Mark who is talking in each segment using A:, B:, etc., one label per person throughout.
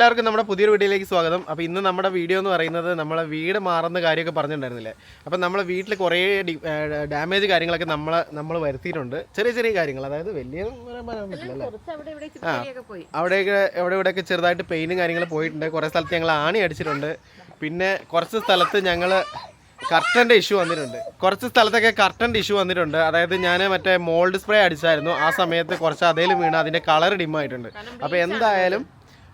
A: എല്ലാവർക്കും നമ്മുടെ പുതിയൊരു വീഡിയോയിലേക്ക് സ്വാഗതം. അപ്പോൾ ഇന്ന് നമ്മുടെ വീഡിയോ എന്ന് പറയുന്നത് നമ്മളെ വീട് മാറുന്ന കാര്യമൊക്കെ പറഞ്ഞിട്ടുണ്ടായിരുന്നില്ലേ? അപ്പം നമ്മളെ വീട്ടിൽ കുറേ ഡാമേജ് കാര്യങ്ങളൊക്കെ നമ്മൾ നമ്മൾ വരുത്തിയിട്ടുണ്ട്. ചെറിയ ചെറിയ കാര്യങ്ങൾ അതായത് വലിയ പറയാൻ പറ്റില്ല അല്ലേ?
B: അവിടെ ചിരിയൊക്കെ പോയി.
A: അവിടെയൊക്കെ എവിടെ ഇവിടെയൊക്കെ ചെറുതായിട്ട് പെയിനും കാര്യങ്ങൾ പോയിട്ടുണ്ട്. കുറേ സ്ഥലത്ത് ഞങ്ങൾ ആണി അടിച്ചിട്ടുണ്ട്. പിന്നെ കുറച്ച് സ്ഥലത്ത് ഞങ്ങൾ കർട്ടന്റെ ഇഷ്യൂ വന്നിട്ടുണ്ട്. കുറച്ച് സ്ഥലത്തൊക്കെ കർട്ടന്റെ ഇഷ്യൂ വന്നിട്ടുണ്ട്. അതായത് ഞാൻ മറ്റേ മോൾഡ് സ്പ്രേ അടിച്ചായിരുന്നു. ആ സമയത്ത് കുറച്ച് അതേലും വീണ് അതിന്റെ കളർ ഡിമ്മായിട്ടുണ്ട്. അപ്പോൾ എന്തായാലും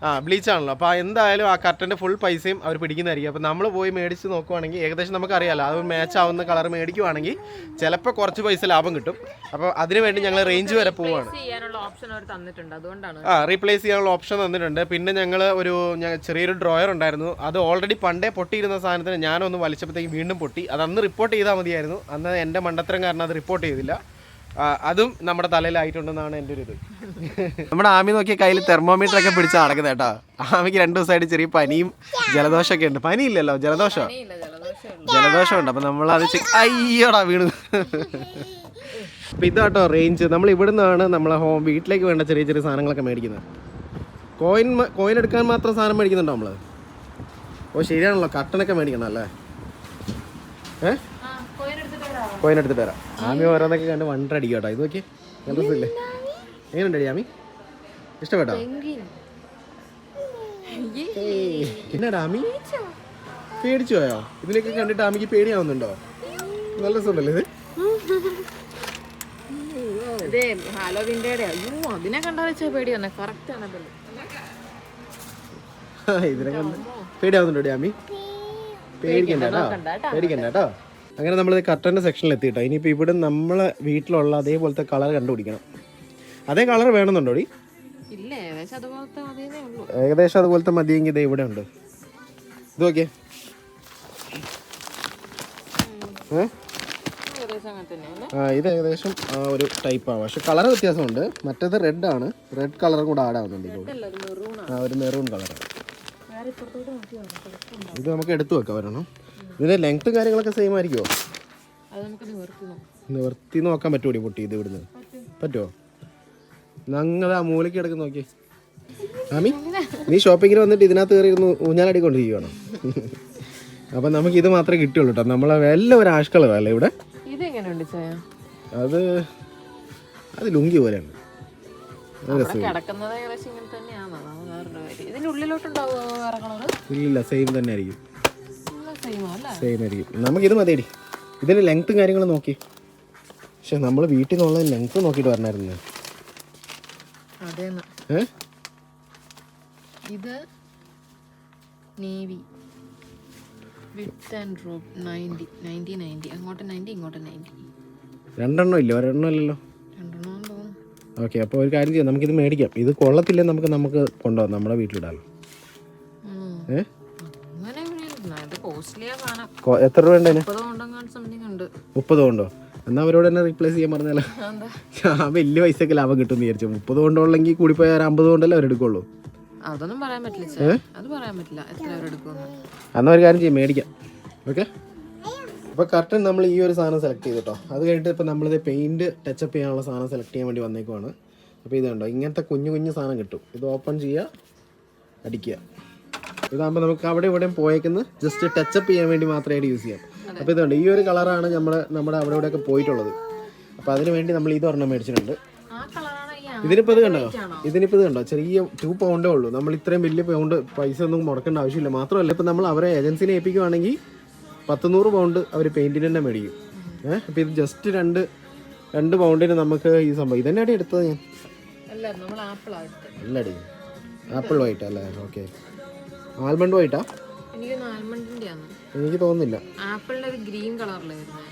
A: ആ ബ്ലീച്ച് ആണല്ലോ. അപ്പോൾ എന്തായാലും ആ കർട്ടന്റെ ഫുൾ പൈസയും അവർ പിടിക്കുന്നതായിരിക്കും. അപ്പോൾ നമ്മൾ പോയി മേടിച്ച് നോക്കുവാണെങ്കിൽ ഏകദേശം നമുക്കറിയാമല്ലോ അത് മാച്ച് ആവുന്ന കളർ മേടിക്കുവാണെങ്കിൽ ചിലപ്പോൾ കുറച്ച് പൈസ ലാഭം കിട്ടും. അപ്പോൾ അതിന് വേണ്ടി ഞങ്ങൾ റേഞ്ച് വരെ
B: അതുകൊണ്ടാണ്.
A: ആ റീപ്ലേസ് ചെയ്യാനുള്ള ഓപ്ഷൻ തന്നിട്ടുണ്ട്. പിന്നെ ഞങ്ങൾ ഒരു ചെറിയൊരു ഡ്രോയർ ഉണ്ടായിരുന്നു. അത് ഓൾറെഡി പണ്ടേ പൊട്ടിയിരുന്ന സാധനത്തിന് ഞാനൊന്ന് വലിച്ചപ്പോഴത്തേക്ക് വീണ്ടും പൊട്ടി. അത് അന്ന് റിപ്പോർട്ട് ചെയ്താൽ മതിയായിരുന്നു. അന്ന് എന്റെ മണ്ടത്തരം കാരണം അത് റിപ്പോർട്ട് ചെയ്തില്ല. അതും നമ്മുടെ തലയിലായിട്ടുണ്ടെന്നാണ് എന്റെ ഒരു ഇത്. നമ്മുടെ ആമി നോക്കിയ കയ്യിൽ തെർമോമീറ്റർ ഒക്കെ പിടിച്ച് നടക്കുന്നത് കേട്ടോ. ആമിക്ക് രണ്ടു ദിവസമായിട്ട് ചെറിയ പനിയും ജലദോഷമൊക്കെ ഉണ്ട്. പനിയില്ലല്ലോ? ജലദോഷം?
B: ഇല്ല ജലദോഷം
A: ഉണ്ട് അപ്പം നമ്മൾ അത് അയ്യോടാ വീണു. അപ്പം ഇതാട്ടോ റേഞ്ച് നമ്മൾ ഇവിടുന്നാണ് നമ്മളെ ഹോം വീട്ടിലേക്ക് വേണ്ട ചെറിയ ചെറിയ സാധനങ്ങളൊക്കെ മേടിക്കുന്നത്. കോയിൻ കോയിൻ എടുക്കാൻ മാത്രം സാധനം മേടിക്കുന്നുണ്ടോ നമ്മൾ ഓ ശരിയാണല്ലോ. കട്ടനൊക്കെ മേടിക്കണം അല്ലേ? ഏ
B: ആ കോയിൻ എടുത്തിട്ട് വരാമോ
A: കോയിൻ എടുത്തിട്ട് വരാം. ആമി ഓരോന്നൊക്കെ കണ്ട് വണ്ടർ അടിക്കും കേട്ടോ. ഇത് നോക്കി നല്ല രസമില്ലേ എങ്ങനെയുണ്ട് ആമി? ഇഷ്ടപ്പെട്ടോ? എന്നാടാ ആമി? പേടിച്ചു? പോയോ? ഇതിലേക്ക് കണ്ടിട്ട് ആമിക്ക് പേടിയാവുന്നുണ്ടോ? നല്ല രസമുണ്ടല്ലേ ഇത്?
B: അതെ അയ്യോ അതിനെ കണ്ടാ വെച്ചാൽ പേടി കറക്റ്റ് ആണ്
A: ഇതിനെ കണ്ട് പേടിയാവുന്നുണ്ടോ ആമി? പേടിക്കണ്ട കേട്ടോ. പേടിക്കണ്ട കേട്ടോ. അങ്ങനെ നമ്മൾ കർട്ടന്റെ സെക്ഷനിൽ എത്തിയിട്ടോ. ഇനിയിപ്പോൾ ഇവിടെ നമ്മളെ വീട്ടിലുള്ള അതേപോലത്തെ കളർ കണ്ടുപിടിക്കണം. അതേ കളർ വേണമെന്നുണ്ടോ
B: ഏകദേശം അതുപോലത്തെ
A: മതിയെങ്കിൽ ഇത് ഇവിടെ ഉണ്ട്. ഇത് നോക്കിയേ. ആ ഇത് ഏകദേശം ആ ഒരു ടൈപ്പാണ് പക്ഷെ കളർ വ്യത്യാസമുണ്ട്. മറ്റേത് റെഡ് ആണ്. റെഡ് കളർ കൂടെ ആഡ് ആവുന്നുണ്ട് ആ ഒരു മെറൂൺ
B: കളർ
A: ഇത് നമുക്ക് എടുത്തു വെക്കാം ഒരെണ്ണം. ഇതിന്റെ ലെങ്ത്തും കാര്യങ്ങളൊക്കെ സെയിം ആയിരിക്കുമോ
B: നിവർത്തി നോക്കാം.
A: നിവർത്തി നോക്കാൻ പറ്റൂടി പൊട്ടി ഇത് ഇവിടുന്ന്? പറ്റുമോ ഞങ്ങൾ ആ മൂലയ്ക്ക് കിടക്കുന്ന നോക്കി ആമി നീ ഷോപ്പിങ്ങിന് വന്നിട്ട് ഇതിനകത്ത് കയറി ഇരുന്ന് ഊഞ്ഞാലടിക്കൊണ്ടിരിക്കുകയാണ് അപ്പം നമുക്ക് ഇത് മാത്രമേ കിട്ടുള്ളൂ കേട്ടോ നമ്മളെ എല്ലാം ഒരു ആഷ് കളറല്ലേ ഇവിടെ? അത് അത് ലുങ്കി പോലെയാണ്. ഇല്ലില്ല സെയിം തന്നെ ആയിരിക്കും. സെയിം ആയിരിക്കും നമുക്കിത് മതിയടി. ഇതിൽ ലെങ്ത്തും കാര്യങ്ങളും നോക്കി. പക്ഷെ നമ്മൾ വീട്ടിൽ നിന്നുള്ള ലെങ്ത്ത് നോക്കിയിട്ട് പറഞ്ഞായിരുന്നു.
B: ഇത് navy. With and drop ninety ninety ninety അങ്ങോട്ട് നയന്റി ഇങ്ങോട്ട് നയന്റി
A: രണ്ടെണ്ണം ഇല്ല ഒരെണ്ണം ഇല്ലല്ലോ. ഓക്കെ അപ്പോൾ ഒരു കാര്യം ചെയ്യാം. നമുക്കിത് മേടിക്കാം. ഇത് കൊള്ളത്തില്ലേ നമുക്ക് നമുക്ക് കൊണ്ടുപോകാം. നമ്മുടെ വീട്ടിലിടാലോ.
B: ഉം.
A: എത്ര രൂപ ഉണ്ട്
B: മുപ്പത്
A: കൊണ്ടോ എന്നാ അവരോട് തന്നെ റീപ്ലേസ് ചെയ്യാൻ പറഞ്ഞാലോ? ആ വലിയ പൈസക്ക് ലാഭം കിട്ടും വിചാരിച്ചു. മുപ്പത് കൊണ്ടുള്ളെങ്കിൽ കൂടിപ്പോയാൽ പോയാൽ അമ്പത് കൊണ്ടല്ലേ അവരെടുക്കുള്ളൂ?
B: അതൊന്നും പറയാൻ പറ്റില്ല അത് പറയാൻ പറ്റില്ല. എത്ര അവരെടുക്കുമെന്ന്
A: എന്നാൽ ഒരു കാര്യം ചെയ്യാം മേടിക്കാം. ഓക്കെ അപ്പോൾ കർട്ടൻ നമ്മൾ ഈ ഒരു സാധനം സെലക്ട് ചെയ്തിട്ടോ അത് കഴിഞ്ഞിട്ട് ഇപ്പോൾ നമ്മളിത് പെയിന്റ് ടച്ചപ്പ് ചെയ്യാനുള്ള സാധനം സെലക്ട് ചെയ്യാൻ വേണ്ടി വന്നേക്കുവാണ്. അപ്പോൾ ഇത് കണ്ടോ ഇങ്ങനത്തെ കുഞ്ഞു കുഞ്ഞു സാധനം കിട്ടും. ഇത് ഓപ്പൺ ചെയ്യുക അടിക്കുക. ഇതാകുമ്പോൾ നമുക്ക് അവിടെ ഇവിടെയും പോയേക്കുന്ന. ജസ്റ്റ് ടച്ചപ്പ് ചെയ്യാൻ വേണ്ടി മാത്രമായിട്ട് യൂസ് ചെയ്യാം. അപ്പോൾ ഇതുണ്ട്. ഈ ഒരു കളറാണ് നമ്മൾ നമ്മുടെ അവിടെ ഇവിടെയൊക്കെ പോയിട്ടുള്ളത്. അപ്പോൾ അതിന് വേണ്ടി നമ്മൾ ഇത് ഒരെണ്ണം മേടിച്ചിട്ടുണ്ട്. ഇതിനിപ്പോൾ ഇത് കണ്ടോ? ഇതിനിപ്പോൾ ഇത് കണ്ടോ? ചെറിയ ടു പൗണ്ടേ ഉള്ളൂ. നമ്മൾ ഇത്രയും വലിയ പൗണ്ട് പൈസ ഒന്നും മുടക്കേണ്ട ആവശ്യമില്ല. മാത്രമല്ല ഇപ്പം നമ്മൾ അവരെ ഏജൻസിനെ ഏൽപ്പിക്കുവാണെങ്കിൽ പത്ത് നൂറ് പൗണ്ട് അവർ പെയിന്റിന് തന്നെ മേടിക്കും. ഏഹ് അപ്പോൾ ഇത് ജസ്റ്റ് രണ്ട് രണ്ട് പൗണ്ടിന് നമുക്ക് ഈ സംഭവം. ഇതന്നെയാണ് എടുത്തത് ഞാൻ. അല്ലടി. ആപ്പിൾ വൈറ്റ് അല്ലേ? ഓക്കെ ആൽമണ്ട് വൈറ്റാ
B: എനിക്ക് ആൽമണ്ടിന്റെ ആണ്
A: എനിക്ക് തോന്നുന്നില്ല.
B: ആപ്പിളിന്റെ ഒരു ഗ്രീൻ കളറിലായിരുന്നു.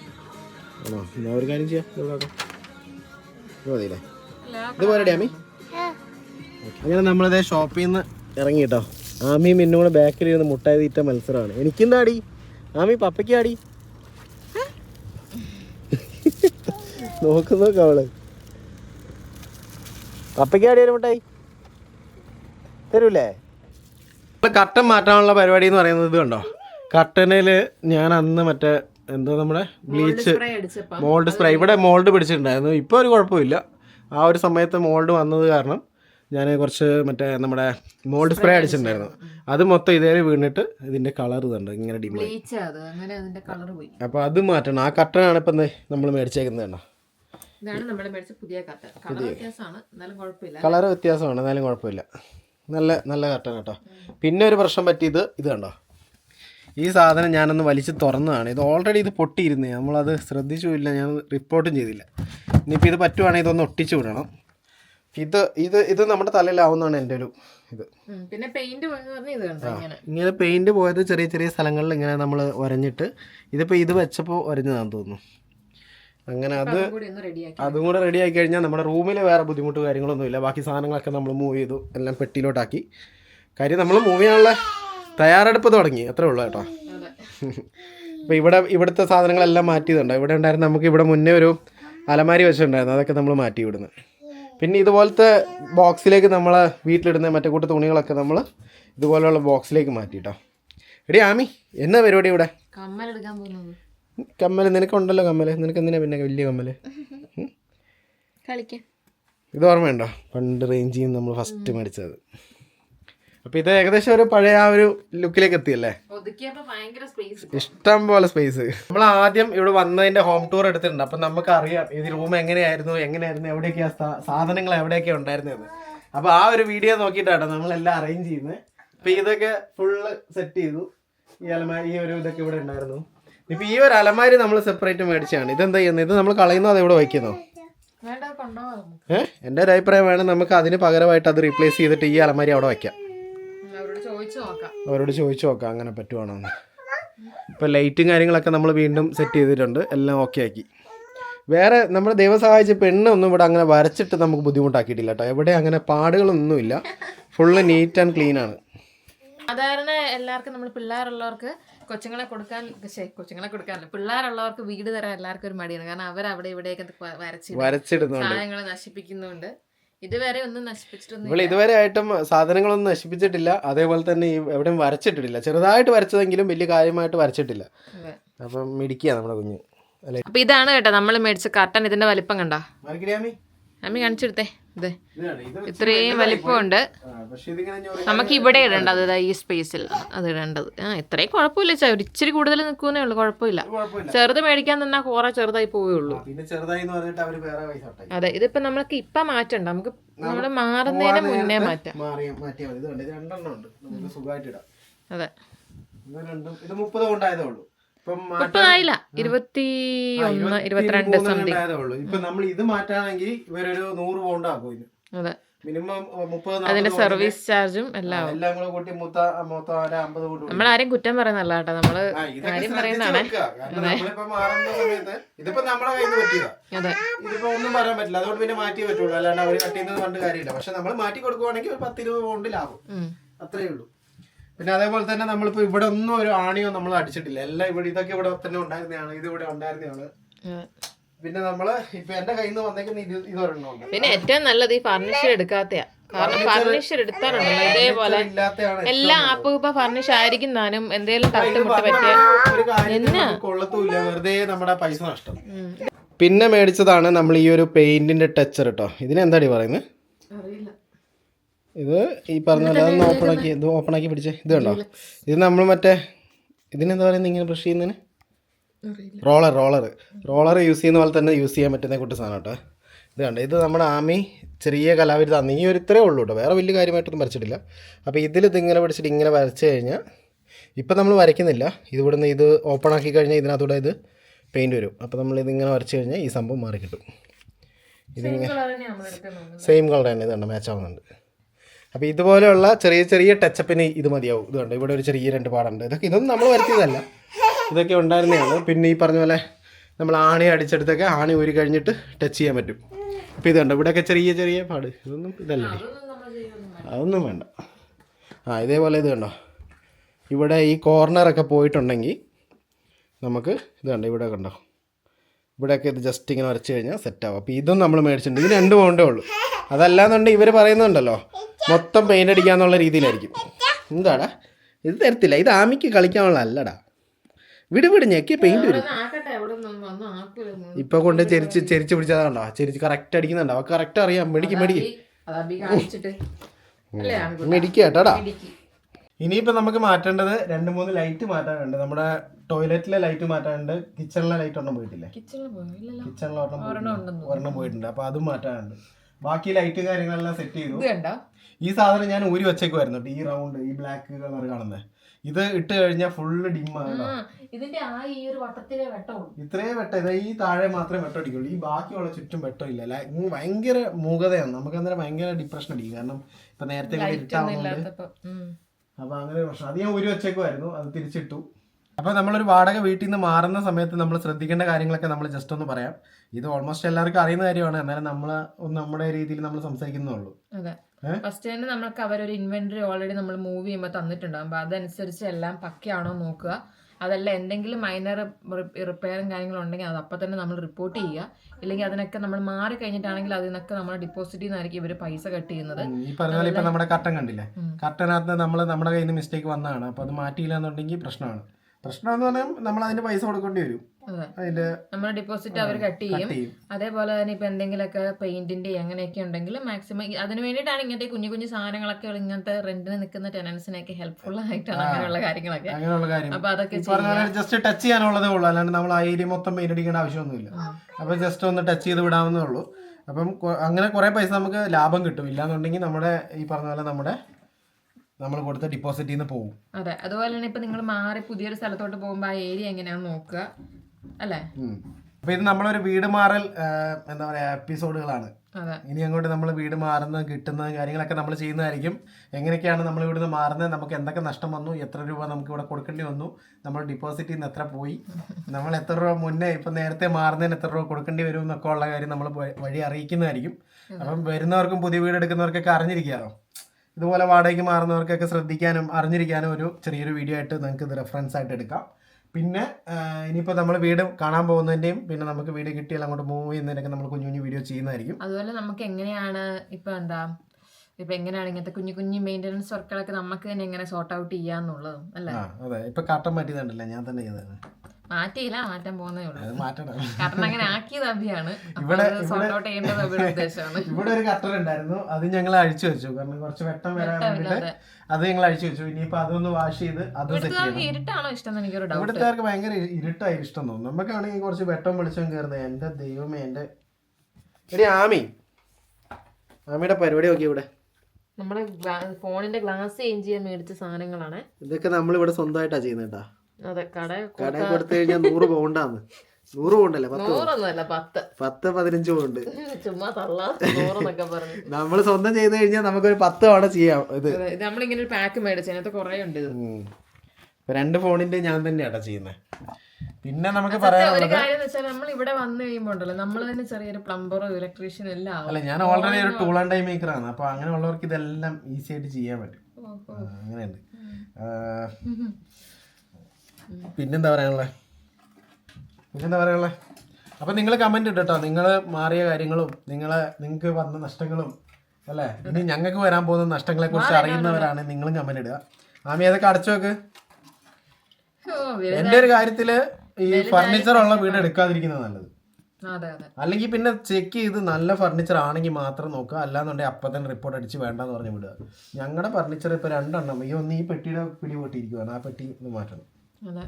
A: ആണോ? ഞാൻ ഒരു കാര്യം ചെയ്യാം. ഇത് മതിയില്ലേ? ആമി. അങ്ങനെ നമ്മളിതേ ഷോപ്പിൽ നിന്ന് ഇറങ്ങി കേട്ടോ. ആമിയും മിന്നും കൂടെ ബാക്കിൽ ഇരുന്ന് മുട്ടായി തീറ്റ മത്സരമാണ്. എനിക്കെന്താ അടി ആമി പപ്പയ്ക്ക് അടി നോക്ക് നോക്ക് അവൾ. പപ്പയ്ക്ക് അടി ഒരു മുട്ടായി? തരൂലേ? കർട്ടൻ മാറ്റാനുള്ള പരിപാടി എന്ന് പറയുന്നത് ഇത് കണ്ടോ? കർട്ടനിൽ ഞാൻ അന്ന് മറ്റേ എന്തോ നമ്മുടെ ബ്ലീച്ച് മോൾഡ് സ്പ്രേ ഇവിടെ മോൾഡ് പിടിച്ചിട്ടുണ്ടായിരുന്നു. ഇപ്പോൾ ഒരു കുഴപ്പമില്ല. ആ ഒരു സമയത്ത് മോൾഡ് വന്നത് കാരണം ഞാൻ കുറച്ച് മറ്റേ നമ്മുടെ മോൾഡ് സ്പ്രേ അടിച്ചിട്ടുണ്ടായിരുന്നു. അത് മൊത്തം ഇതേ വീണിട്ട് ഇതിന്റെ കളർ ഇതുണ്ട് ഇങ്ങനെ ഡിം
B: അപ്പൊ അത്
A: മാറ്റണം. ആ കട്ടനാണ് ഇപ്പൊ നമ്മൾ മേടിച്ചേക്കുന്നത്
B: കത്ത് കളർ വ്യത്യാസമാണ്. എന്നാലും കുഴപ്പമില്ല.
A: നല്ല നല്ല കട്ടൻ കേട്ടോ. പിന്നെ ഒരു പ്രശ്നം പറ്റിയത് ഇത് കണ്ടോ? ഈ സാധനം ഞാനൊന്ന് വലിച്ച് തുറന്നതാണ്. ഇത് ഓൾറെഡി ഇത് പൊട്ടിയിരുന്നേ. നമ്മളത് ശ്രദ്ധിച്ചുമില്ല. ഞാൻ റിപ്പോർട്ടും ചെയ്തില്ല. ഇനിയിപ്പോൾ ഇത് പറ്റുവാണെങ്കിൽ ഇതൊന്ന് ഒട്ടിച്ചു വിടണം. ഇത് ഇത് ഇത് നമ്മുടെ തലയിലാവുന്നതാണ് എന്റെ ഒരു ഇത്.
B: പിന്നെ പെയിന്റ് ഇങ്ങനെ?
A: പെയിന്റ് പോയത് ചെറിയ ചെറിയ സ്ഥലങ്ങളിൽ ഇങ്ങനെ നമ്മൾ ഉരഞ്ഞിട്ട് ഇതിപ്പോൾ ഇത് വെച്ചപ്പോൾ വരഞ്ഞതാണെന്ന് തോന്നുന്നു. അങ്ങനെ അത്
B: അതും കൂടെ
A: റെഡി ആക്കി കഴിഞ്ഞാൽ നമ്മുടെ റൂമിൽ വേറെ ബുദ്ധിമുട്ട് കാര്യങ്ങളൊന്നും ഇല്ല ബാക്കി സാധനങ്ങളൊക്കെ നമ്മൾ മൂവ് ചെയ്തു. എല്ലാം പെട്ടിയിലോട്ടാക്കി. കാര്യം നമ്മൾ മൂവ് ചെയ്യാനുള്ള തയ്യാറെടുപ്പ് തുടങ്ങി. അത്രേ ഉള്ളൂ കേട്ടോ.
B: അതെ.
A: ഇപ്പോൾ ഇവിടെ ഇവിടുത്തെ സാധനങ്ങളെല്ലാം മാറ്റിയതുണ്ട്. ഇവിടെ ഉണ്ടായിരുന്ന നമുക്ക് ഇവിടെ മുന്നേ ഒരു അലമാരി വെച്ചിട്ടുണ്ടായിരുന്നു. അതൊക്കെ നമ്മൾ മാറ്റി ഇവിടുന്ന്. പിന്നെ ഇതുപോലത്തെ ബോക്സിലേക്ക് നമ്മൾ വീട്ടിലിടുന്ന മറ്റേ കൂട്ട തുണികളൊക്കെ നമ്മൾ ഇതുപോലെയുള്ള ബോക്സിലേക്ക് മാറ്റി കേട്ടോ. എടി ആമി എന്നാ പരിപാടി ഇവിടെ?
B: കമ്മൽ എടുക്കാൻ പോകുന്നത്.
A: കമ്മൽ നിനക്കുണ്ടല്ലോ കമ്മൽ. നിനക്ക് എന്തിനാ പിന്നെ വലിയ കമ്മൽ?
B: കളിക്കാൻ
A: ഇത് ഓർമ്മയുണ്ടോ? പണ്ട് റേഞ്ച് ചെയ്യും നമ്മൾ ഫസ്റ്റ് മേടിച്ചത്. അപ്പൊ ഇത് ഏകദേശം ഒരു പഴയ ആ ഒരു ലുക്കിലേക്ക് എത്തിയല്ലേ? ഇഷ്ടം പോലെ സ്പേസ് നമ്മൾ ആദ്യം ഇവിടെ വന്നതിന്റെ ഹോം ടൂർ എടുത്തിട്ടുണ്ട്. അപ്പൊ നമുക്ക് അറിയാം ഇത് റൂം എങ്ങനെയായിരുന്നു എങ്ങനെയായിരുന്നു എവിടെയൊക്കെയാ സാധനങ്ങൾ എവിടെയൊക്കെയാ ഉണ്ടായിരുന്നത് അപ്പൊ ആ ഒരു വീഡിയോ നോക്കിയിട്ടാണ് നമ്മളെല്ലാം അറേഞ്ച് ചെയ്യുന്നത്. അപ്പൊ ഇതൊക്കെ ഫുള്ള് സെറ്റ് ചെയ്തു. ഈ അലമാരി ഈ ഒരു ഇതൊക്കെ ഇവിടെ ഉണ്ടായിരുന്നു. ഇപ്പം ഈ ഒരു അലമാരി നമ്മൾ സെപ്പറേറ്റ് മേടിച്ചാണ്. ഇതെന്താ ചെയ്യുന്നത് ഇത് നമ്മൾ കളയുന്നോ? അത് ഇവിടെ വയ്ക്കുന്നോ ഏഹ് എന്റെ ഒരു അഭിപ്രായം വേണം. നമുക്ക് അതിന് പകരമായിട്ട് അത് റീപ്ലേസ് ചെയ്തിട്ട് ഈ അലമാരി അവിടെ വയ്ക്കാം
B: അവരോട് ചോദിച്ചു നോക്കാം.
A: അങ്ങനെ പറ്റുവാണോ ഇപ്പൊ ഇപ്പോൾ ലൈറ്റും കാര്യങ്ങളൊക്കെ നമ്മൾ വീണ്ടും സെറ്റ് ചെയ്തിട്ടുണ്ട്. എല്ലാം ഓക്കെ ആക്കി. വേറെ നമ്മുടെ ദൈവം സഹായിച്ച പെണ്ണൊന്നും ഇവിടെ അങ്ങനെ വരച്ചിട്ട് നമുക്ക് ബുദ്ധിമുട്ടാക്കിയിട്ടില്ല കേട്ടോ. എവിടെ അങ്ങനെ പാടുകളൊന്നുമില്ല ഫുള്ള് നീറ്റ് ആൻഡ് ക്ലീൻ ആണ്.
B: സാധാരണ എല്ലാവർക്കും നമ്മൾ പിള്ളേരുള്ളവർക്ക് കൊച്ചുങ്ങളെ കൊടുക്കാൻ പക്ഷേ കൊച്ചുങ്ങളെ കൊടുക്കാറില്ല പിള്ളേരുള്ളവർക്ക് വീട് തരാൻ എല്ലാവർക്കും ഒരു മടിയാണ്. കാരണം അവർ അവിടെ ഇവിടെയൊക്കെ വരച്ച്
A: വരച്ചിടുന്നുണ്ട്.
B: സാധനങ്ങൾ നശിപ്പിക്കുന്നുണ്ട്. ഇതുവരെ ഒന്നും നശിപ്പിച്ചിട്ടൊന്നും
A: ഇവൾ ഇതുവരെ ആയിട്ടും സാധനങ്ങളൊന്നും നശിപ്പിച്ചിട്ടില്ല. അതേപോലെ തന്നെ ഈ എവിടെയും വരച്ചിട്ടില്ല ചെറുതായിട്ട് വരച്ചതെങ്കിലും വലിയ കാര്യമായിട്ട് വരച്ചിട്ടില്ല. അപ്പം മിടിക്കുക നമ്മുടെ കുഞ്ഞ്.
B: അപ്പൊ ഇതാണ് കേട്ടോ നമ്മൾ മേടിച്ച കർട്ടൻ ഇതിന്റെ വലിപ്പം കണ്ടാ? അമ്മി കാണിച്ചെടുത്തേ. ഇത് ഇത്രയും വലിപ്പമുണ്ട്. നമുക്ക് ഇവിടെ ഇടേണ്ടത് ഇതാ ഈ സ്പേസിൽ അത് ഇടേണ്ടത്. ആ ഇത്രയും കുഴപ്പമില്ല ചാ. ഒരു ഇച്ചിരി കൂടുതൽ നിൽക്കുന്നേ ഉള്ളൂ കുഴപ്പമില്ല. ചെറുത് മേടിക്കാൻ തന്നെ കുറെ ചെറുതായി
A: വേറെ പൈസ
B: അതെ ഇതിപ്പോ നമ്മൾക്ക് ഇപ്പൊ മാറ്റണ്ട നമുക്ക് നമ്മൾ മാറുന്നതിന് മുന്നേ മാറ്റാം. അതെ.
A: ഇത് മുപ്പത് കൊണ്ടായതേ ഉള്ളൂ.
B: ആയില്ല. ഇരുപത്തി ഒന്ന് ഇരുപത്തിരണ്ട്
A: ഇപ്പൊ നമ്മൾ ഇത് മാറ്റാണെങ്കിൽ ഇവരൊരു നൂറ് പൗണ്ട് ആക്കും
B: അതെ.
A: മിനിമം മുപ്പത്
B: അതിന്റെ സർവീസ് ചാർജും എല്ലാം
A: എല്ലാം കൂടെ കൂട്ടി മൊത്ത ഒരു അമ്പത് കൊണ്ട്
B: നമ്മൾ ആരെയും കുറ്റം പറയുന്നല്ല കേട്ടോ. നമ്മൾ
A: ആരും
B: പറയുന്നതാണേ.
A: ഇതിപ്പോ നമ്മുടെ കയ്യിൽ പറ്റിയതാ.
B: അതെ.
A: ഇതിപ്പോ ഒന്നും പറയാൻ പറ്റില്ല. അതുകൊണ്ട് പിന്നെ മാറ്റിയേ പറ്റുള്ളൂ. അല്ലാണ്ട് അവർ കട്ട് ചെയ്യുന്നത് കണ്ട് കാര്യമില്ല. പക്ഷെ നമ്മൾ മാറ്റി കൊടുക്കുവാണെങ്കിൽ ഒരു പത്ത് ഇരുപത് പൗണ്ട് ലാഭം. അത്രേ ഉള്ളൂ. പിന്നെ അതേപോലെ തന്നെ നമ്മളിപ്പോ ഇവിടെ ഒന്നും ഒരു ആണിയോ നമ്മൾ അടിച്ചിട്ടില്ല. എല്ലാം ഇവിടെ ഇതൊക്കെ ഇവിടെ തന്നെ ഉണ്ടായിരുന്നതാണ്. ഇത് ഇവിടെ ഉണ്ടായിരുന്നതാണ്. പിന്നെ നമ്മൾ ഇപ്പൊ എന്റെ കയ്യിൽ നിന്ന് വന്നേക്കുന്ന ഇത് ഇതൊരെണ്ണം ഉണ്ട്.
B: പിന്നെ ഏറ്റവും നല്ലത് ഈ ഫർണിച്ചർ എടുക്കാത്തയാ. കാരണം ഫർണിച്ചർ എടുത്താലുണ്ടല്ലോ ഇതേപോലെ എല്ലാ ആപ്പും ഇപ്പൊ ഫർണിഷ് ആയിരിക്കും താനും എന്തേലും തട്ട് മുട്ട് പറ്റിയ.
A: വെറുതെ നമ്മുടെ പൈസ നഷ്ടം. പിന്നെ മേടിച്ചതാണ് നമ്മൾ ഈ ഒരു പെയിന്റിന്റെ ടച്ചർ കേട്ടോ ഇതിനെന്താടി പറയുന്നത് ഇത് ഈ പറഞ്ഞ പോലെ അതൊന്ന് ഓപ്പൺ ആക്കി ഇത് ഓപ്പൺ ആക്കി പിടിച്ചേ. ഇത് കണ്ടോ? ഇത് നമ്മൾ മറ്റേ ഇതിനെന്താ പറയുന്നത് ഇങ്ങനെ ബ്രഷ് ചെയ്യുന്നതിന്? റോളർ റോളർ റോളർ യൂസ് ചെയ്യുന്ന പോലെ തന്നെ യൂസ് ചെയ്യാൻ പറ്റുന്ന കൂട്ട് സാധനം കേട്ടോ. ഇത് കണ്ടോ? ഇത് നമ്മുടെ ആമി ചെറിയ കലാവിരുത നീ ഒരു ഇത്രേ ഉള്ളൂ കേട്ടോ. വേറെ വലിയ കാര്യമായിട്ടൊന്നും വരച്ചിട്ടില്ല. അപ്പോൾ ഇതിൽ ഇതിങ്ങനെ പിടിച്ചിട്ട് ഇങ്ങനെ വരച്ച് കഴിഞ്ഞാൽ ഇപ്പം നമ്മൾ വരയ്ക്കുന്നില്ല. ഇതിവിടെ നിന്ന് ഇത് ഓപ്പൺ ആക്കി കഴിഞ്ഞാൽ ഇതിനകത്തൂടെ ഇത് പെയിന്റ് വരും. അപ്പോൾ നമ്മൾ ഇതിങ്ങനെ വരച്ച് കഴിഞ്ഞാൽ ഈ സംഭവം മാറി കിട്ടും. സെയിം കളർ തന്നെ. ഇത് കണ്ടോ? മാച്ച് ആവുന്നുണ്ട്. അപ്പോൾ ഇതുപോലെയുള്ള ചെറിയ ചെറിയ ടച്ചപ്പിന് ഇത് മതിയാവും. ഇത് കണ്ടോ? ഇവിടെ ഒരു ചെറിയ രണ്ട് പാടുണ്ട്. ഇതൊക്കെ ഇതൊന്നും നമ്മൾ വരുത്തിയതല്ല. ഇതൊക്കെ ഉണ്ടായിരുന്നതാണ് പിന്നെ ഈ പറഞ്ഞ പോലെ നമ്മൾ ആണി അടിച്ചെടുത്തൊക്കെ ആണി ഊരി കഴിഞ്ഞിട്ട് ടച്ച് ചെയ്യാൻ പറ്റും. അപ്പോൾ ഇത് കണ്ടോ? ഇവിടെയൊക്കെ ചെറിയ ചെറിയ പാട്. ഇതൊന്നും ഇതല്ലേ. അതൊന്നും വേണ്ട. ആ ഇതേപോലെ ഇത് കണ്ടോ? ഇവിടെ ഈ കോർണറൊക്കെ പോയിട്ടുണ്ടെങ്കിൽ നമുക്ക് ഇത് കണ്ടോ? ഇവിടെ കണ്ടോ? ഇവിടെയൊക്കെ ഇത് ജസ്റ്റ് ഇങ്ങനെ വരച്ച് കഴിഞ്ഞാൽ സെറ്റാവും അപ്പോൾ ഇതും നമ്മൾ മേടിച്ചിട്ടുണ്ട്. ഇത് രണ്ട് പൗണ്ടേ ഉള്ളൂ. അതല്ലാന്നുണ്ടെങ്കിൽ ഇവർ പറയുന്നുണ്ടല്ലോ. മൊത്തം പെയിന്റ് അടിക്കാന്നുള്ള രീതിയിലായിരിക്കും. എന്താടാ? ഇത് തരത്തില്ല. ഇത് ആമിക്ക് കളിക്കാനുള്ള അല്ലടാ. വിട് വിട് ഞെക്കി പെയിന്റ് വരും. ഇപ്പൊ കൊണ്ട് ചെരിച്ച് ചെരിച്ച് പിടിച്ചതാണ്ടോ ചെരിച്ച് കറക്റ്റ് അടിക്കുന്നുണ്ടോ. കറക്റ്റ് അറിയാം. മെടിക്ക് മെടിക്ക്. കേട്ടോടാ
B: ഇടുക്കി.
A: ഇനിയിപ്പോൾ നമുക്ക് മാറ്റേണ്ടത് രണ്ട് മൂന്ന് ലൈറ്റ് മാറ്റാനുണ്ട്. നമ്മുടെ ടോയ്ലറ്റിലെ ലൈറ്റ് മാറ്റാനുണ്ട്. കിച്ചണിലെ ലൈറ്റ് ഒന്നും പോയിട്ടില്ലേ? കിച്ചണിലെ ഒരെണ്ണം
B: ഒരെണ്ണം
A: പോയിട്ടുണ്ട്. അപ്പോൾ അതും മാറ്റാനുണ്ട്. ബാക്കി ലൈറ്റ് കാര്യങ്ങളെല്ലാം സെറ്റ് ചെയ്തു. ഈ സാധനം ഞാൻ ഊരി വെച്ചേക്കുമായിരുന്നു വരുന്നു ഈ റൗണ്ട് ഈ ബ്ലാക്ക് കളർ കാണുന്നത് ഇത് ഇട്ട് കഴിഞ്ഞാൽ ഫുള്ള് ഡിമ്മാണ്
B: ഇതിന്റെ ആ ഈ ഒരു വട്ടത്തിലെ വെട്ടമുള്ളൂ
A: ഇത്രേ വെട്ടം ഇത് ഈ താഴെ മാത്രമേ വെട്ടം അടിക്കുള്ളൂ ഈ ബാക്കിയുള്ള ചുറ്റും വെട്ടം ഇല്ല ഭയങ്കര മൂകതയാണ്. നമുക്ക് അന്നേരം ഭയങ്കര ഡിപ്രഷൻ അടിക്കും. കാരണം ഇപ്പൊ നേരത്തെ ഇരുട്ടാവുന്നുണ്ട് അപ്പൊ അങ്ങനെ ഒരു പ്രശ്നം. അത് ഞാൻ ഊരി വെച്ചേക്കുമായിരുന്നു അത് തിരിച്ചിട്ടു. അപ്പൊ നമ്മളൊരു വാടക വീട്ടിൽ നിന്ന് മാറുന്ന സമയത്ത് നമ്മൾ ശ്രദ്ധിക്കേണ്ട കാര്യങ്ങളൊക്കെ നമ്മൾ ജസ്റ്റ് ഒന്ന് പറയാം. ഇത് ഓൾമോസ്റ്റ് എല്ലാവർക്കും അറിയുന്ന കാര്യമാണ്. എന്നാലും നമ്മൾ നമ്മുടെ രീതിയിൽ നമ്മൾ സംസാരിക്കുന്നുള്ളൂ
B: അതെ. ഫസ്റ്റ് തന്നെ നമ്മൾക്ക് അവരൊരു ഇൻവെന്ററി ഓൾറെഡി നമ്മൾ മൂവ് ചെയ്യുമ്പോൾ തന്നിട്ടുണ്ടാകും അപ്പൊ അതനുസരിച്ച് എല്ലാം പക്കയാണോ നോക്കുക. അതല്ല എന്തെങ്കിലും മൈനർ റിപ്പയറും കാര്യങ്ങളും ഉണ്ടെങ്കിൽ അത് അപ്പം തന്നെ നമ്മൾ റിപ്പോർട്ട് ചെയ്യുക. ഇല്ലെങ്കിൽ അതിനൊക്കെ നമ്മൾ മാറി കഴിഞ്ഞിട്ടാണെങ്കിൽ അതിനൊക്കെ നമ്മുടെ നമ്മൾ നിന്നായിരിക്കും ചെയ്യുന്നതായിരിക്കും ഇവർ പൈസ കട്ട് ചെയ്യുന്നത്.
A: ഈ പറഞ്ഞാൽ ഇപ്പം നമ്മുടെ കട്ടൻ കണ്ടില്ലേ. കട്ടനകത്ത് നമ്മൾ നമ്മുടെ കയ്യിൽ നിന്ന് മിസ്റ്റേക്ക് വന്നതാണ്. അപ്പോൾ അത് മാറ്റിയില്ല എന്നുണ്ടെങ്കിൽ പ്രശ്നമാണ്. പ്രശ്നം എന്ന് പറഞ്ഞാൽ നമ്മൾ അതിന് പൈസ കൊടുക്കേണ്ടി വരും. അതിന്റെ
B: നമ്മുടെ ഡിപ്പോസിറ്റ് അവർ കട്ട് ചെയ്യും. അതേപോലെ തന്നെ ഇപ്പൊ എന്തെങ്കിലുമൊക്കെ പെയിന്റിന്റെ അങ്ങനെയൊക്കെ ഉണ്ടെങ്കിൽ മാക്സിമം അതിന് വേണ്ടിയിട്ടാണ് ഇങ്ങനത്തെ കുഞ്ഞു കുഞ്ഞു സാധനങ്ങളൊക്കെ ഇങ്ങനത്തെ റെന്റിന് നിൽക്കുന്ന ടെനൻസിനൊക്കെ ഹെൽപ്ഫുൾ ആയിട്ടാണ് അങ്ങനെയുള്ള കാര്യങ്ങളൊക്കെ. അപ്പൊ അതൊക്കെ
A: ജസ്റ്റ് ടച്ച് ചെയ്യാനുള്ളതേ ഉള്ളൂ. അല്ലാണ്ട് നമ്മൾ ആ ഏരിയ മൊത്തം പെയിന്റ് അടിക്കേണ്ട ആവശ്യമൊന്നുമില്ല. അപ്പൊ ജസ്റ്റ് ഒന്ന് ടച്ച് ചെയ്ത് വിടാവുന്നേ ഉള്ളൂ. അപ്പം അങ്ങനെ കുറെ പൈസ നമുക്ക് ലാഭം കിട്ടും. ഇല്ലാന്നുണ്ടെങ്കിൽ നമ്മുടെ ഈ പറഞ്ഞ പോലെ നമ്മുടെ നമ്മൾ കൊടുത്ത ഡിപ്പോസിറ്റിൽ നിന്ന് പോകും
B: അതെ അതുപോലെ തന്നെ ഇപ്പൊ നിങ്ങൾ മാറി പുതിയൊരു സ്ഥലത്തോട്ട് പോകുമ്പോൾ ആ ഏരിയ എങ്ങനെയാന്ന് നോക്കുക അല്ലേ.
A: അപ്പൊ ഇത് നമ്മളൊരു വീട് മാറൽ എന്താ പറയാ എപ്പിസോഡുകളാണ് ഇനി അങ്ങോട്ട് നമ്മൾ വീട് മാറുന്ന കിട്ടുന്ന കാര്യങ്ങളൊക്കെ നമ്മൾ ചെയ്യുന്നതായിരിക്കും. എങ്ങനെയൊക്കെയാണ് നമ്മൾ ഇവിടുന്ന് മാറുന്നത്? നമുക്ക് എന്തൊക്കെ നഷ്ടം വന്നു? എത്ര രൂപ നമുക്ക് ഇവിടെ കൊടുക്കേണ്ടി വന്നു? നമ്മൾ ഡിപ്പോസിറ്റിൽ നിന്ന് എത്ര പോയി? നമ്മൾ എത്ര രൂപ മുന്നേ ഇപ്പം നേരത്തെ മാറുന്നതിന് എത്ര രൂപ കൊടുക്കേണ്ടി വരും എന്നൊക്കെ ഉള്ള കാര്യം നമ്മൾ വഴി അറിയിക്കുന്നതായിരിക്കും. അപ്പം വരുന്നവർക്കും പുതിയ വീട് എടുക്കുന്നവർക്കൊക്കെ അറിഞ്ഞിരിക്കാമോ ഇതുപോലെ വാടകയ്ക്ക് മാറുന്നവർക്കൊക്കെ ശ്രദ്ധിക്കാനും അറിഞ്ഞിരിക്കാനും ഒരു ചെറിയൊരു വീഡിയോ ആയിട്ട് നിങ്ങൾക്ക് ഇത് റെഫറൻസ് ആയിട്ട് എടുക്കാം. പിന്നെ ഇനിയിപ്പോൾ നമ്മൾ വീട് കാണാൻ പോകുന്നതിന്റെയും പിന്നെ നമുക്ക് വീട് കിട്ടിയാൽ അങ്ങോട്ട് മൂവ് ചെയ്യുന്നതിനൊക്കെ നമ്മൾ കുഞ്ഞു കുഞ്ഞു വീഡിയോ ചെയ്യുന്നതായിരിക്കും.
B: അതുപോലെ നമുക്ക് എങ്ങനെയാണ് ഇപ്പോൾ എന്താ ഇപ്പൊ എങ്ങനെയാണ് ഇങ്ങനത്തെ കുഞ്ഞു കുഞ്ഞു മെയിന്റനൻസ് വർക്കുകളൊക്കെ നമുക്ക് തന്നെ എങ്ങനെ സോർട്ട് ഔട്ട് ചെയ്യാന്നുള്ളതും അല്ലേ?
A: അതെ. ഇപ്പൊ കാട്ടം മാറ്റിയതുണ്ടല്ലേ ഞാൻ തന്നെ ചെയ്തതാണ്.
B: മാറ്റിയില്ല മാറ്റാൻ പോകുന്നേ ഉള്ളൂ. കാരണം അങ്ങനെ ആക്കിയത് അഭിയാണ്
A: ഇവിടെ- ഇവിടെ ഒരു കട്ടർ ഉണ്ടായിരുന്നു. അത് ഞങ്ങൾ അഴിച്ചു വെച്ചു. കാരണം കുറച്ച് വെട്ടം വരാൻ വേണ്ടിട്ട്
B: അത്.
A: ഞങ്ങൾ അഴിച്ചു വെച്ചു. ഇനിയിപ്പോ അതൊന്ന് വാഷ് ചെയ്ത് അത്
B: ഇരുട്ടാണോ ഇഷ്ടം എനിക്കൊരു
A: ഭയങ്കര ഇരുട്ടായി ഇഷ്ടം തോന്നും. നമുക്കാണെങ്കിൽ കുറച്ച് വെട്ടം വെളിച്ചം കയറുന്നത്. എന്റെ ദൈവമേ എന്റെ ഒരു ആമി. ആമിയുടെ പരിപാടി നോക്കി ഇവിടെ.
B: നമ്മുടെ ഫോണിന്റെ ഗ്ലാസ് ചേഞ്ച് ചെയ്യാൻ മേടിച്ച സാധനങ്ങളാണ്.
A: ഇതൊക്കെ നമ്മൾ ഇവിടെ സ്വന്തമായിട്ടാ ചെയ്യുന്നത് കേട്ടാ
B: കട
A: കൊടുത്തു കഴിഞ്ഞാൽ നൂറ് പൗണ്ടാന്ന്. നൂറ് പൗണ്ടല്ല? പത്ത്
B: പത്ത്.
A: പതിനഞ്ച് പൗണ്ട്.
B: ചുമ്മാ
A: നമ്മൾ സ്വന്തം ചെയ്ത് കഴിഞ്ഞാൽ നമുക്കൊരു പത്ത് തവണ ചെയ്യാം ഇത്.
B: നമ്മളിങ്ങനെ ഒരു പാക്ക് മേടിച്ചു അതിനകത്ത് കുറേ ഉണ്ട്
A: രണ്ട് ഫോണിന്റെ ഞാൻ തന്നെയാട്ടാ ചെയ്യുന്നത് പിന്നെ നമുക്ക്
B: ഒരു കാര്യം വെച്ചാൽ നമ്മൾ ഇവിടെ വന്നു നമ്മൾ തന്നെ ചെറിയൊരു പ്ലംബറോ ഇലക്ട്രീഷ്യൻ എല്ലാം
A: അല്ല ഞാൻ ഓൾറെഡി ഒരു ടൂൾ ആൻഡ് ടൈം മേക്കർ ആണ്. അപ്പൊ അങ്ങനെയുള്ളവർക്ക് ഇതെല്ലാം ഈസി ആയിട്ട് ചെയ്യാൻ പറ്റും. അങ്ങനെയുണ്ട്. പിന്നെന്താ പറയാനുള്ളത് പിന്നെന്താ പറയാനുള്ളത് അപ്പൊ നിങ്ങൾ കമന്റ് ഇട്ടോ നിങ്ങൾ മാറിയ കാര്യങ്ങളും നിങ്ങളെ നിങ്ങൾക്ക് വന്ന നഷ്ടങ്ങളും അല്ലേ? ഇനി ഞങ്ങൾക്ക് വരാൻ പോകുന്ന നഷ്ടങ്ങളെ കുറിച്ച് അറിയുന്നവരാണ് നിങ്ങളും കമന്റ് ഇടുക. ആമി അതൊക്കെ അടച്ചു വെക്ക്.
B: എന്റെ
A: എന്റെ ഒരു കാര്യത്തിൽ ഈ ഫർണിച്ചർ ഉള്ള വീട് എടുക്കാതിരിക്കുന്നത് നല്ലത്.
B: അതെ അതെ.
A: അല്ലെങ്കിൽ പിന്നെ ചെക്ക് ചെയ്ത് നല്ല ഫർണിച്ചർ ആണെങ്കിൽ മാത്രം നോക്കുക. അല്ലാന്നുണ്ടെങ്കിൽ അപ്പൊ തന്നെ റിപ്പോർട്ട് അടിച്ച് വേണ്ടെന്ന് പറഞ്ഞ് വിടുക. ഞങ്ങളുടെ ഫർണിച്ചർ ഇപ്പോൾ രണ്ടെണ്ണം. ഈ ഒന്ന് ഈ പെട്ടിയുടെ പിടി പൊട്ടിയിരിക്കുവാണ്. ആ പെട്ടി ഒന്ന് മാറ്റണം.
B: അതെ.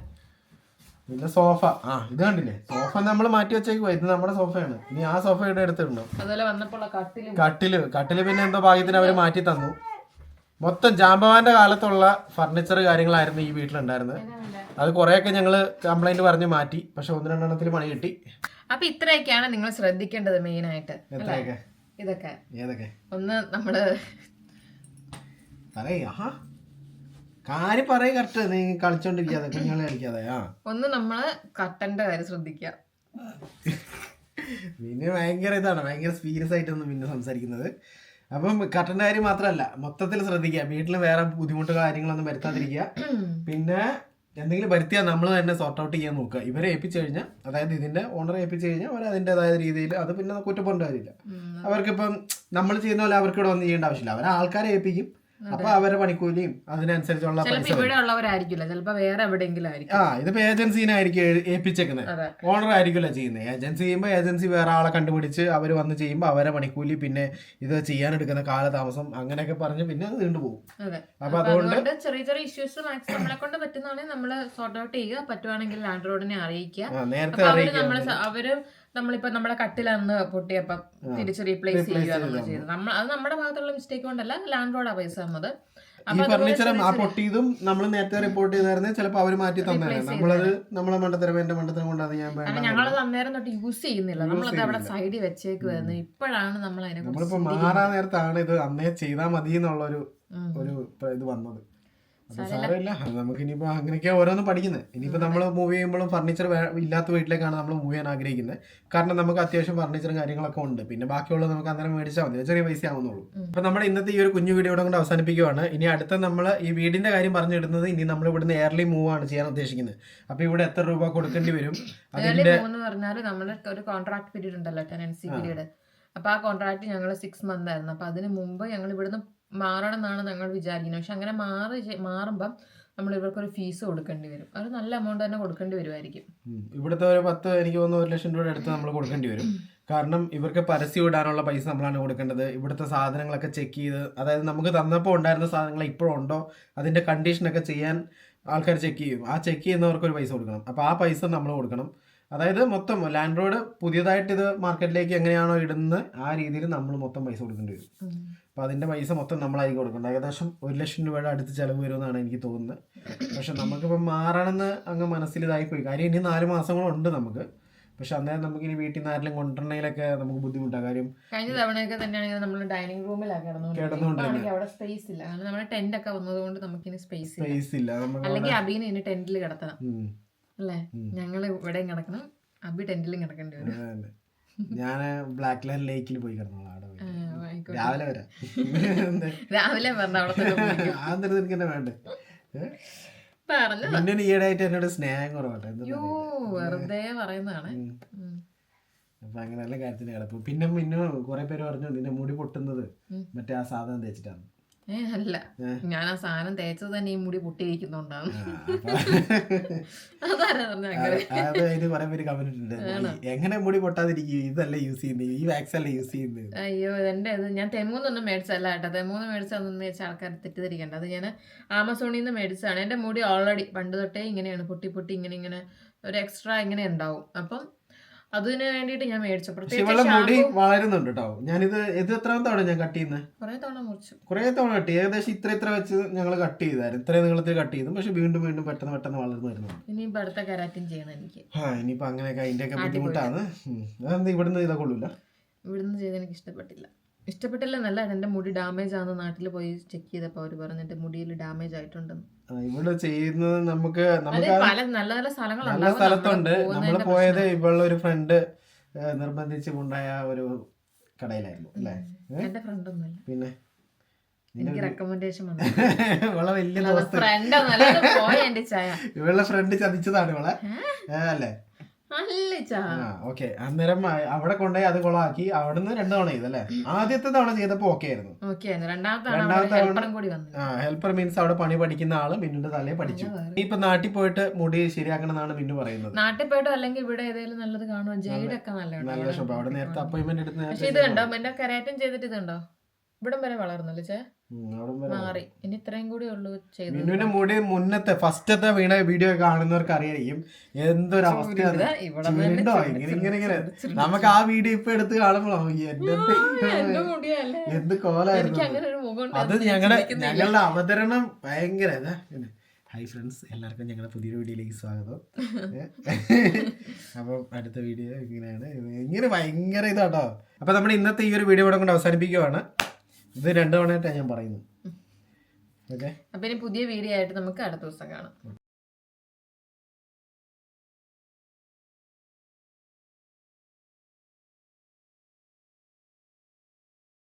A: പിന്നെ സോഫ. ആ. ഇത് കണ്ടില്ലേ? സോഫ നമ്മൾ മാറ്റി വെച്ചേക്കുവാ. ഇത് നമ്മുടെ സോഫയാണ്. ഇനി ആ സോഫ ഇവിടെ
B: എടുത്തിട്ടുണ്ടോ കട്ടിലും.
A: കട്ടിൽ. പിന്നെ എന്തോ ഭാഗ്യത്തിന് അവർ മാറ്റി തന്നു. മൊത്തം ജാമ്പവാന്റെ കാലത്തുള്ള ഫർണിച്ചർ കാര്യങ്ങളായിരുന്നു ഈ വീട്ടിലുണ്ടായിരുന്നത്. അത് കുറെയൊക്കെ ഞങ്ങൾ കംപ്ലൈന്റ് പറഞ്ഞ് മാറ്റി. പക്ഷെ ഒന്ന് രണ്ടെണ്ണത്തിൽ പണി കിട്ടി.
B: അപ്പൊ ഇത്രയൊക്കെയാണ് നിങ്ങൾ ശ്രദ്ധിക്കേണ്ടത് മെയിൻ ആയിട്ട് ഇതൊക്കെ. ഒന്ന്
A: നമ്മൾ കാര്യം പറയ കറക്റ്റ്. നീ കളിച്ചോണ്ടിരിക്കാതെ കുഞ്ഞുങ്ങളെ കളിക്കാതെ ആ.
B: ഒന്ന് നമ്മൾ കട്ടന്റെ കാര്യം ശ്രദ്ധിക്കുക
A: പിന്നെ ഭയങ്കര ഇതാണ്. ഭയങ്കര സീരിയസ് ആയിട്ടൊന്നും പിന്നെ സംസാരിക്കുന്നത്. അപ്പം കട്ടന്റെ കാര്യം മാത്രമല്ല മൊത്തത്തിൽ ശ്രദ്ധിക്കുക വീട്ടിൽ വേറെ ബുദ്ധിമുട്ട് കാര്യങ്ങളൊന്നും വരുത്താതിരിക്കുക പിന്നെ എന്തെങ്കിലും വരുത്തിയാൽ നമ്മൾ തന്നെ സോർട്ട് ഔട്ട് ചെയ്യാൻ നോക്കുക ഇവരെ ഏൽപ്പിച്ചു കഴിഞ്ഞാൽ അതായത് ഇതിന്റെ ഓണറെ ഏൽപ്പിച്ചു കഴിഞ്ഞാൽ അവർ അതിന്റെതായ രീതിയിൽ അത് പിന്നെ കുറ്റപ്പെടേണ്ട കാര്യമില്ല. അവർക്കിപ്പം നമ്മൾ ചെയ്യുന്ന പോലെ അവർക്ക് ഇവിടെ വന്ന് ചെയ്യേണ്ട ആവശ്യമില്ല. അവർ ആൾക്കാരെ ഏൽപ്പിക്കും. അപ്പൊ അവരെ പണിക്കൂലിയും അതിനനുസരിച്ചുള്ള
B: ചിലപ്പോ
A: പൈസ
B: ഇവിടെ ഉള്ളവരായിരിക്കില്ല ചിലപ്പോ വേറെ എവിടെയെങ്കിലും ആയിരിക്കും.
A: ആ ഇതിപ്പോ ഏജൻസിനായിരിക്കും ഏൽപ്പിച്ചേക്കുന്നത്. ഓണർ ആയിരിക്കില്ല ചെയ്യുന്നത്. ഏജൻസി ചെയ്യുമ്പോൾ ഏജൻസി വേറെ ആളെ കണ്ടുപിടിച്ച് അവർ വന്ന് ചെയ്യുമ്പോൾ അവരെ പണിക്കൂലി പിന്നെ ഇത് ചെയ്യാനെടുക്കുന്ന കാലതാമസം അങ്ങനെയൊക്കെ പറഞ്ഞ് പിന്നെ അത് നീണ്ടുപോകും
B: അതെ.
A: അപ്പൊ അതുകൊണ്ട്
B: ചെറിയ ചെറിയ ഇഷ്യൂസ് നമ്മളെ കൊണ്ട് പറ്റുന്നതാണെങ്കിൽ നമ്മൾ സോർട്ട് ഔട്ട് ചെയ്യുക. പറ്റുവാണെങ്കിൽ ലാൻഡ് റോഡിനെ അറിയിക്കുക.
A: നേരത്തെ
B: അവർ നമ്മളിപ്പോ നമ്മളെ കട്ടിലന്ന് പൊട്ടിയപ്പം തിരിച്ച് റീപ്ലേസ് ചെയ്യുക നമ്മൾ
A: ചെയ്ത്
B: ചെയ്തത്. നമ്മൾ അത് നമ്മുടെ ഭാഗത്തുള്ള മിസ്റ്റേക്ക് കൊണ്ടല്ല ലാൻഡ് റോഡാ പൈസ തന്നത്.
A: ഈ ഫർണിച്ചർ ആ പൊട്ടിയതും നമ്മൾ നേരത്തെ റിപ്പോർട്ട് ചെയ്തായിരുന്നു ചിലപ്പോൾ അവർ മാറ്റി തന്നെ
B: Replace
A: നമ്മളത് നമ്മളെ മണ്ടത്തരം എന്റെ മണ്ടത്തരം കൊണ്ടാണ് ഞാൻ
B: ഞങ്ങളത് അന്നേരം തൊട്ട് യൂസ് ചെയ്യുന്നില്ല. നമ്മളത് അവിടെ സൈഡിൽ വെച്ചേക്കുവായിരുന്നു. ഇപ്പോഴാണ് നമ്മൾ അതിനെ
A: നമ്മളിപ്പോ മാറാൻ നേരത്താണ് ഇത് അന്നേ ചെയ്താൽ മതി
B: എന്നുള്ള
A: ഒരു ഒരു ഇത് വന്നത്. സാരമില്ല. നമുക്ക് ഇനിയിപ്പോ അങ്ങനെയൊക്കെ ഓരോന്ന് പഠിക്കുന്നത് ഇനിയിപ്പോ നമ്മൾ മൂവ് ചെയ്യുമ്പോഴും ഫർണിച്ചർ ഇല്ലാത്ത വീട്ടിലേക്കാണ് നമ്മൾ മൂവ് ചെയ്യാൻ ആഗ്രഹിക്കുന്നത് കാരണം നമുക്ക് അത്യാവശ്യം ഫർണിച്ചറും കാര്യങ്ങളൊക്കെ ഉണ്ട്. പിന്നെ ബാക്കിയുള്ളത് നമുക്ക് അന്നേരം മേടിച്ചാൽ മതി. ചെറിയ പൈസ ആവുന്നുള്ളൂ. അപ്പൊ നമ്മൾ ഇന്നത്തെ ഈ ഒരു കുഞ്ഞു വീഡിയോ കൊണ്ട് അവസാനിപ്പിക്കുകയാണ് ഇനി അടുത്ത നമ്മൾ ഈ വീടിന്റെ കാര്യം പറഞ്ഞിടുന്നത് ഇനി നമ്മൾ ഇവിടുന്ന് എയർലി മൂവ് ആണ് ചെയ്യാൻ ഉദ്ദേശിക്കുന്നത്. അപ്പൊ ഇവിടെ എത്ര രൂപ കൊടുക്കേണ്ടി വരും? അതിന്റെ
B: പറഞ്ഞാൽ നമ്മുടെ ഒരു കോൺട്രാക്ട് പീരീഡ് ഉണ്ടല്ലോ ടെനൻസി പീരീഡ് അപ്പൊ ആ കോൺട്രാക്ട് ഞങ്ങൾ സിക്സ് മന്ത് ആയിരുന്നു. അപ്പൊ അതിന് മുമ്പ് ഞങ്ങൾ ഇവിടുന്ന് മാറണം എന്നാണ് ഞങ്ങൾ വിചാരിക്കുന്നത്. പക്ഷെ അങ്ങനെ മാറി മാറുമ്പം നമ്മൾ ഇവർക്കൊരു ഫീസ് കൊടുക്കേണ്ടി വരും. അത് നല്ല എമൗണ്ട് തന്നെ കൊടുക്കേണ്ടി വരുമായിരിക്കും.
A: ഇവിടുത്തെ ഒരു പത്ത് എനിക്ക് തോന്നുന്നു ഒരു ലക്ഷം രൂപയുടെ അടുത്ത് നമ്മൾ കൊടുക്കേണ്ടി വരും. കാരണം ഇവർക്ക് പരസ്യം ഇടാനുള്ള പൈസ നമ്മളാണ് കൊടുക്കേണ്ടത്. ഇവിടുത്തെ സാധനങ്ങളൊക്കെ ചെക്ക് ചെയ്ത് അതായത് നമുക്ക് തന്നപ്പോൾ ഉണ്ടായിരുന്ന സാധനങ്ങൾ ഇപ്പോഴും ഉണ്ടോ അതിന്റെ കണ്ടീഷനൊക്കെ ചെയ്യാൻ ആൾക്കാർ ചെക്ക് ചെയ്യും. ആ ചെക്ക് ചെയ്യുന്നവർക്ക് ഒരു പൈസ കൊടുക്കണം. അപ്പോൾ ആ പൈസ നമ്മൾ കൊടുക്കണം. അതായത് മൊത്തം ലാൻഡ് റോഡ് പുതിയതായിട്ട് ഇത് മാർക്കറ്റിലേക്ക് എങ്ങനെയാണോ ഇടുന്നത് ആ രീതിയിൽ നമ്മൾ മൊത്തം പൈസ കൊടുക്കേണ്ടി വരും. അപ്പം അതിന്റെ പൈസ മൊത്തം നമ്മളായി കൊടുക്കുന്നത്. ഏകദേശം ഒരു ലക്ഷം രൂപയുടെ അടുത്ത് ചിലവ് വരുമെന്നാണ് എനിക്ക് തോന്നുന്നത്. പക്ഷെ നമുക്കിപ്പോൾ മാറണമെന്ന് അങ്ങ് മനസ്സിൽ ഇതായിപ്പോയി. കാര്യം ഇനി നാല് മാസങ്ങളുണ്ട് നമുക്ക്. പക്ഷെ അന്നേരം നമുക്ക് ഇനി വീട്ടിൽ നിന്ന് ആരെങ്കിലും കൊണ്ടുവരണമെങ്കിലൊക്കെ നമുക്ക് ബുദ്ധിമുട്ടാണ്. കാര്യം
B: കഴിഞ്ഞ തവണയൊക്കെ തന്നെയാണെങ്കിൽ നമ്മൾ ഡൈനിങ് റൂമിലാണ് കിടന്നുകൊണ്ടിരുന്നത്. അവിടെ സ്പേസ് ഇല്ല. കാരണം നമ്മുടെ ടെന്റ് ഒക്കെ വന്നതുകൊണ്ട് നമുക്കിനി സ്പേസ് ഇല്ല.
A: സ്പേസ് ഇല്ല. നമുക്ക്
B: അല്ലെങ്കിൽ അബീനെ ഇനി ടെന്റിൽ കിടത്തണം. അല്ലേ? ഞങ്ങൾ ഇവിടെയും കിടക്കണം. അബി ടെന്റിലും കിടക്കേണ്ടി വരും.
A: ഞാൻ ബ്ലാക്ക് ലൈൻ ലേക്കിൽ പോയി കിടന്നോളാം അവിടെ. രാവിലെ വരാം.
B: രാവിലെ.
A: ആ നിനക്ക് എന്നെ വേണ്ടേ?
B: പറഞ്ഞു.
A: പിന്നെ ഈയിടെ എന്നോട് സ്നേഹം കുറവട്ടെ.
B: വെറുതെ പറയുന്നതാണ്.
A: ഉം.
B: അങ്ങനെ
A: അപ്പൊ അങ്ങനെയുള്ള കാര്യത്തിന് കിടപ്പ്. പിന്നെ പിന്നെ കുറെ പേര് പറഞ്ഞു നിന്റെ മുടി പൊട്ടുന്നത്. മറ്റേ ആ സാധനം തേച്ചിട്ടാണ്
B: ഏ അല്ല. ഞാൻ ആ സാധനം തേച്ചത് തന്നെ ഈ മുടി പൊട്ടിയിരിക്കുന്നുണ്ടാവും
A: അത് അതിന് പേര് കമന്റ് എങ്ങനെ മുടി പൊട്ടാതിരിക്കും? ഇതല്ല യൂസ് ചെയ്യുന്നത്? ഈ വാക്സ് അല്ല യൂസ് ചെയ്യുന്നത്?
B: അയ്യോ എന്റെ അത് ഞാൻ തെമൂന്നൊന്നും മേടിച്ചല്ല കേട്ടോ. തെമൂന്ന് മേടിച്ചതെന്ന് വെച്ചാൽ ആൾക്കാർ തെറ്റിദ്ധരിക്കണ്ട. അത് ഞാൻ ആമസോണിൽ നിന്ന് മേടിച്ചതാണ്. എന്റെ മുടി ഓൾറെഡി പണ്ട് തൊട്ടേ ഇങ്ങനെയാണ്. പൊട്ടി പൊട്ടി ഇങ്ങനെ ഇങ്ങനെ ഒരു എക്സ്ട്രാ ഇങ്ങനെ ഉണ്ടാവും. അപ്പം അതിന് വേണ്ടിയിട്ട് ഞാൻ മേടിച്ചു.
A: ഇവളുടെ മുടി വളരുന്നുണ്ട് കേട്ടോ ഞാനിത് ഇത് എത്രാം തവണ ഞാൻ കട്ട് ചെയ്യുന്നത്
B: കുറെ തവണ മുറിച്ചു.
A: കുറെ തവണ കട്ട് ചെയ്തു. ഏകദേശം ഇത്ര ഇത്ര വെച്ച് ഞങ്ങൾ കട്ട് ചെയ്തായിരുന്നു. ഇത്രയും നീളത്തിൽ കട്ട് ചെയ്തു. പക്ഷെ വീണ്ടും വീണ്ടും പെട്ടെന്ന് പെട്ടെന്ന് വളർന്നു വരുന്നുണ്ട്.
B: ഇനിയിപ്പോൾ അടുത്ത കരാറ്റിൻ ചെയ്യണം എനിക്ക്.
A: ആ ഇനിയിപ്പോ അങ്ങനെയൊക്കെ അതിന്റെയൊക്കെ ബുദ്ധിമുട്ടാണ്. അതെന്താ ഇവിടുന്ന് ചെയ്താൽ കൊള്ളൂല?
B: ഇവിടുന്ന് ചെയ്ത് എനിക്ക് ഇഷ്ടപ്പെട്ടില്ല. ഇഷ്ടപ്പെട്ടില്ലെന്നല്ല എന്റെ മുടി ഡാമേജ് ആണെന്ന് നാട്ടിൽ പോയി ചെക്ക് ചെയ്തപ്പോൾ അവർ പറഞ്ഞു എന്റെ മുടിയിൽ ഡാമേജ് ആയിട്ടുണ്ടെന്ന്.
A: ഇവിടെ ചെയ്യുന്നത് നമുക്ക് നമുക്ക്
B: പല നല്ല നല്ല സ്ഥലങ്ങളുണ്ട്.
A: നല്ല സ്ഥലത്തുണ്ട്. നമ്മൾ പോയത് ഇവളുടെ ഒരു ഫ്രണ്ട് നിർബന്ധിച്ച് കൊണ്ടായ ഒരു കടയിലായിരുന്നു അല്ലേ?
B: എന്റെ ഫ്രണ്ട് ഒന്നുമില്ല.
A: പിന്നെ?
B: എനിക്ക് റെക്കമെൻഡേഷൻ
A: ഇവളെ വലിയ
B: ഫ്രണ്ട് എന്റെ
A: ഇവളുടെ ഫ്രണ്ട് ചതിച്ചതാണ് ഇവളെ. അല്ലേ? ഓക്കെ. അന്നേരം അവിടെ കൊണ്ടുപോയി അത് കൊളാക്കി അവിടുന്ന് രണ്ടു തവണ ചെയ്തല്ലേ? ആദ്യത്തെ തവണ ചെയ്തപ്പോ ഓക്കെ ആയിരുന്നു.
B: രണ്ടാമത്തെ
A: ഹെൽപ്പർ മീൻസ് അവിടെ പണി പഠിക്കുന്ന ആൾ മിന്നുന്റെ തലയെ പഠിച്ചു. ഇപ്പൊ നാട്ടിൽ പോയിട്ട് മുടി ശരിയാക്കണം എന്നാണ് മിന്നു പറയുന്നത്.
B: നാട്ടിൽ പോയിട്ട്? അല്ലെങ്കിൽ ഇവിടെ ഏതെങ്കിലും നല്ലത് കാണുമോ ജെയ്ഡ് ഒക്കെ നല്ല
A: നല്ല ഷോപ്പ് അവിടെ നേരത്തെ അപ്പോയിന്റ്മെന്റ് എടുത്ത്
B: ഇത് കണ്ടോ? എന്റെ കരാറ്റം ചെയ്തിട്ട് ഇതുണ്ടോ? ഇവിടം വരെ വളർന്നല്ലേ ചേ. മാറി. ഇനി ഇത്രയും കൂടി ഉള്ളൂ ചെയ്തു
A: മിന്നുവിന്റെ മുടി മുന്നത്തെ ഫസ്റ്റത്തെ വീണ വീഡിയോ കാണുന്നവർക്ക് അറിയായിരിക്കും എന്തൊരു അവസ്ഥയാണ് ചുരുണ്ടോ ഇങ്ങനെ ഇങ്ങനെ ഇങ്ങനെ. നമുക്ക് ആ വീഡിയോ ഇപ്പൊ എടുത്ത്
B: കാണുമ്പോഴോ
A: എന്ത് കോലായിരുന്നു അത്. ഞങ്ങളുടെ ഞങ്ങളുടെ അവതരണം ഭയങ്കര ഹൈ ഹായ് ഫ്രണ്ട്സ് എല്ലാവർക്കും ഞങ്ങളുടെ പുതിയൊരു വീഡിയോയിലേക്ക് സ്വാഗതം? അപ്പം അടുത്ത വീഡിയോ ഇങ്ങനെയാണ്. ഇങ്ങനെ ഭയങ്കര ഇതാട്ടോ. അപ്പൊ നമ്മുടെ ഇന്നത്തെ ഈ ഒരു വീഡിയോ ഇവിടെ കൊണ്ട് അവസാനിപ്പിക്കുവാണ്. ഇത് രണ്ടു തവണയായിട്ടാണ് ഞാൻ പറയുന്നത്. ഓക്കെ.
B: അപ്പൊ ഇനി പുതിയ വീഡിയോ ആയിട്ട് നമുക്ക് അടുത്ത ദിവസം കാണാം.